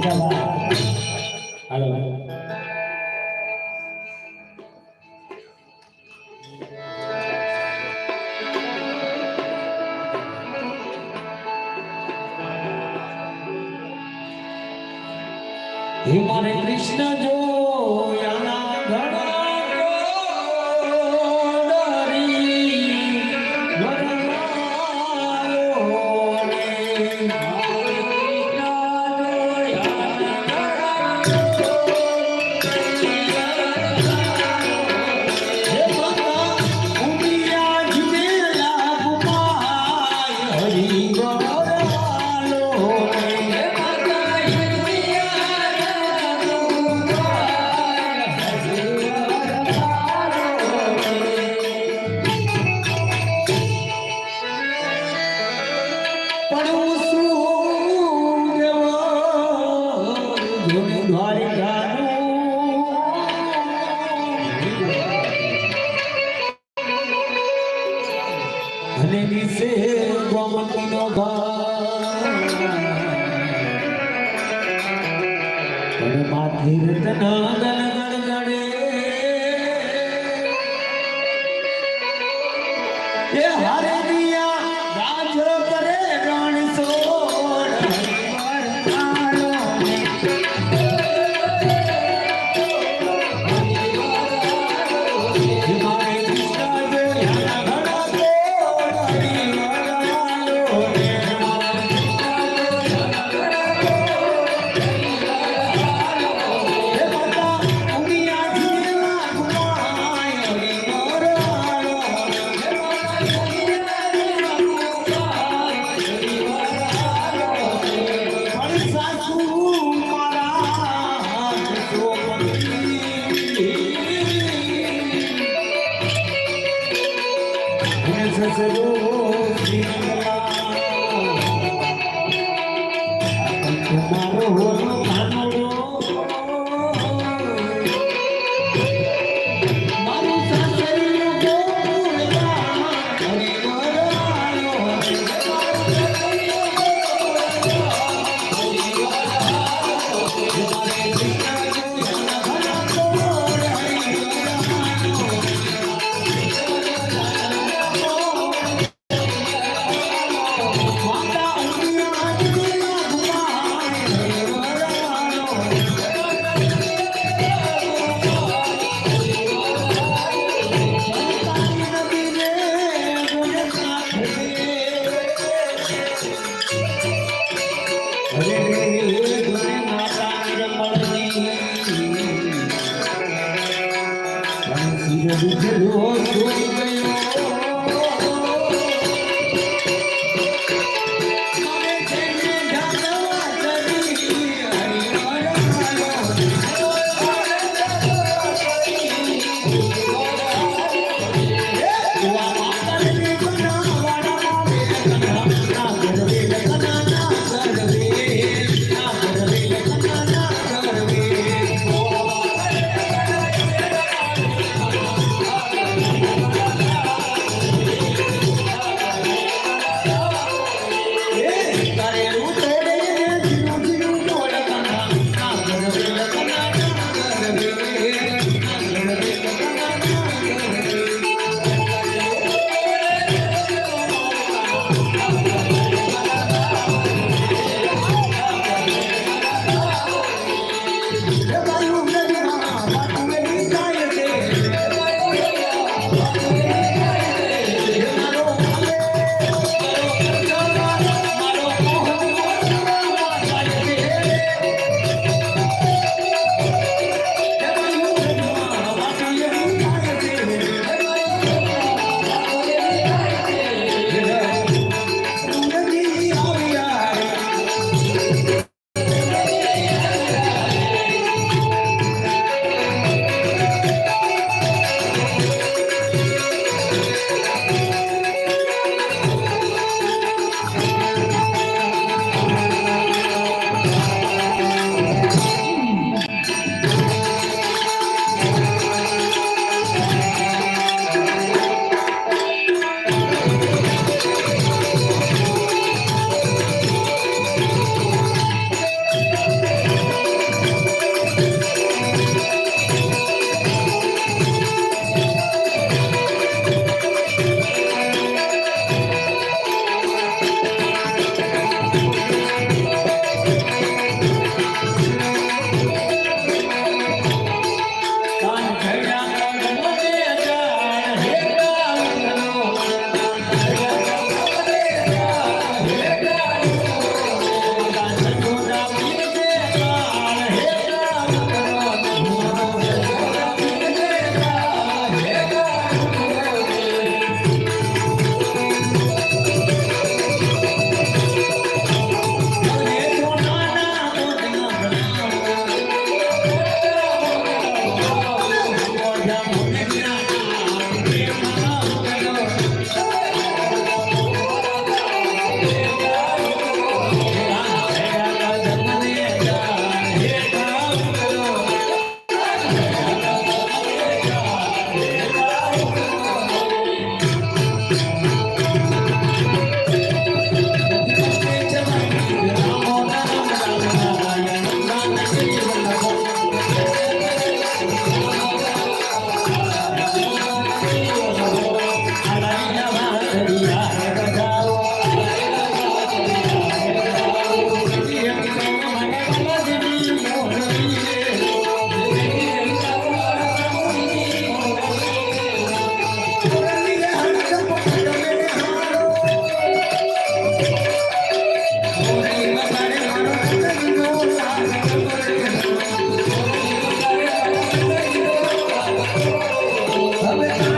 હાલો હે મારે કૃષ્ણ જો અને વિશે ગોમતીનો ભાઈ. પણ માથે રતના Thank you. દિવસ જોઈ ગયો Amen.